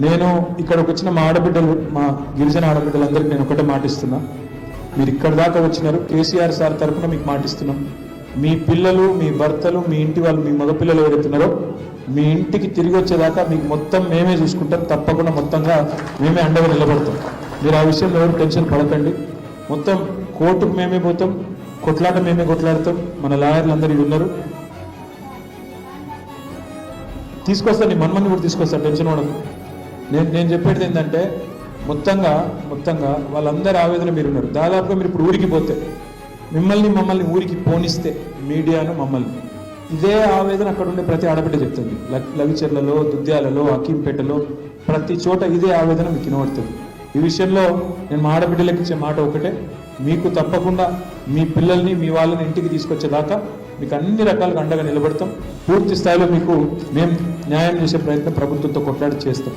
నేను ఇక్కడికి వచ్చిన మా ఆడబిడ్డలు మా గిరిజన ఆడబిడ్డలందరికీ నేను ఒకటే మాటిస్తున్నా మీరు ఇక్కడ దాకా వచ్చినారు. కేసీఆర్ సార్ తరఫున మీకు మాటిస్తున్నాం మీ పిల్లలు మీ భర్తలు మీ ఇంటి వాళ్ళు మీ మగపిల్లలు ఎవరైతున్నారో మీ ఇంటికి తిరిగి వచ్చేదాకా మీకు మొత్తం మేమే చూసుకుంటాం. తప్పకుండా మొత్తంగా మేమే అండగా నిలబడతాం. మీరు ఆ విషయంలో ఎవరు టెన్షన్ పడకండి. మొత్తం కోర్టుకు మేమే పోతాం. కొట్లాట మేమే కొట్లాడతాం. మన లాయర్లు అందరూ ఉన్నారు. తీసుకొస్తాను మన్మని కూడా తీసుకొస్తా. టెన్షన్ పడదు నేను నేను చెప్పేది ఏంటంటే మొత్తంగా మొత్తంగా వాళ్ళందరి ఆవేదన మీరు ఉన్నారు దాదాపుగా మీరు ఇప్పుడు ఊరికి పోతే మిమ్మల్ని మమ్మల్ని ఊరికి పోనిస్తే మీడియాను మమ్మల్ని. ఇదే ఆవేదన అక్కడ ఉండే ప్రతి ఆడబిడ్డ చెప్తుంది. లగ్- దుద్యాలలో అకీంపేటలో ప్రతి చోట ఇదే ఆవేదన మీకు వినబడుతుంది. ఈ విషయంలో నేను మా ఆడబిడ్డలకు ఇచ్చే మాట ఒకటే. మీకు తప్పకుండా మీ పిల్లల్ని మీ వాళ్ళని ఇంటికి తీసుకొచ్చేదాకా మీకు అన్ని రకాలుగా అండగా నిలబడతాం. పూర్తి స్థాయిలో మీకు మేము న్యాయం చేసే ప్రయత్నం ప్రభుత్వంతో కొట్లాడి చేస్తాం.